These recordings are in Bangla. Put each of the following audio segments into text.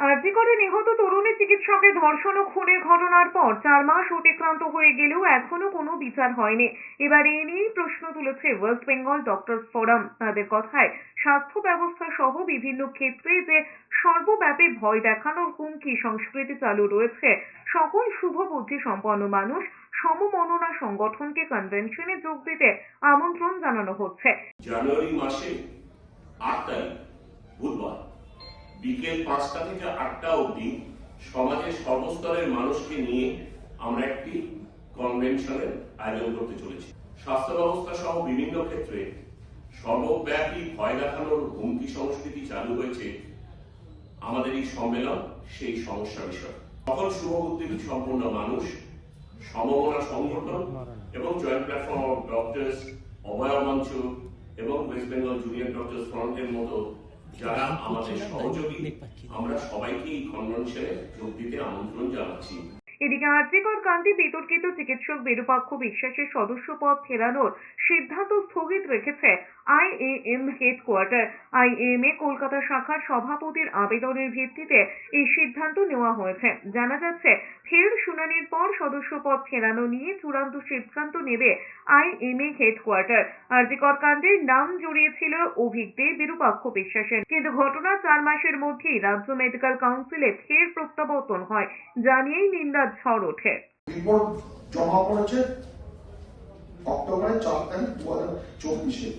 আরজি করে নিহত তরুণী চিকিৎসকের ধর্ষণ ও খুনের ঘটনার পর চার মাস অতিক্রান্ত হয়ে গেলেও এখনও কোনো বিচার হয়নি। এবার এ নিয়েই প্রশ্ন তুলেছে ওয়েস্ট বেঙ্গল ডক্টর ফোরাম। তাদের কথায়, স্বাস্থ্য ব্যবস্থা সহ বিভিন্ন ক্ষেত্রে যে সর্বব্যাপী ভয় দেখানোর হুমকি সংস্কৃতি চালু রয়েছে, সকল শুভ বুদ্ধি সম্পন্ন মানুষ সমমননা সংগঠনকে কনভেনশনে যোগ দিতে আমন্ত্রণ জানানো হচ্ছে। জানুয়ারি মাসে আট তারিখ বিকেল পাঁচটা থেকে আটটা অবধি সমাজের সর্বস্তরের মানুষকে নিয়ে আমরা একটি কনভেনশনের আয়োজন করতে চলেছি। স্বাস্থ্য ব্যবস্থা সহ বিভিন্ন ক্ষেত্রে সর্বব্যাপী ভয় দেখানোর হুমকি সংস্কৃতি চালু হয়েছে আমাদের এই সম্মেলন, সেই সমস্যা বিষয়। সকল শুভবুদ্ধি সম্পূর্ণ মানুষ, সমমনা সংগঠন এবং joint platform of doctors Abhaya Mancha এবং ওয়েস্ট বেঙ্গল জুনিয়র ডক্টরস ফ্রন্টের মতো যারা আমাদের সহযোগী আমরা সবাইকে এই কনভেনশনে যোগ দিতে আমন্ত্রণ জানাচ্ছি। এদিকে আর্যিকর কাণ্ডে বিতর্কিত চিকিৎসক বিরূপাক্ষ বিশ্বাসের সদস্য পদ ফেরানোর সিদ্ধান্ত স্থগিত রেখেছে আইএএম হেডকোয়ার্টার। আইএএম এ কলকাতা শাখার সভাপতির আবেদনের ভিত্তিতে এই সিদ্ধান্ত নেওয়া হয়েছে। জানা যাচ্ছে, ফের শুনানির পর সদস্য পদ ফেরানো নিয়ে চূড়ান্ত সিদ্ধান্ত নেবে আইএমএ হেডকোয়ার্টার। আর্যিকর কাণ্ডের নাম জড়িয়েছিল অভিজ্ঞে বিরূপাক্ষ বিশ্বাসের। কিন্তু ঘটনা চার মাসের মধ্যেই রাজ্য মেডিকেল কাউন্সিলে ফের প্রত্যাবর্তন হয়। জানিয়েই নিন্দার ঝড় ওঠে। রিপোর্ট জমা পড়েছে অক্টোবরের চার তারিখ দু হাজার চব্বিশে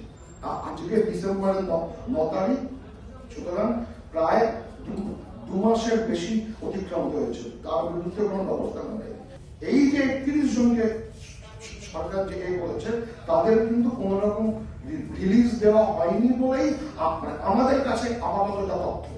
আজকে ডিসেম্বরের ন- তারিখ। সুতরাং প্রায় দু- মাসের বেশি হয়েছে। তার বিরুদ্ধে কোনো ব্যবস্থা নেই এই যে একত্রিশ জনকে সরকার যে বলেছে, তাদের কিন্তু কোন রকম রিলিজ দেওয়া হয়নি বলেই আমাদের কাছে আপাতত তথ্য।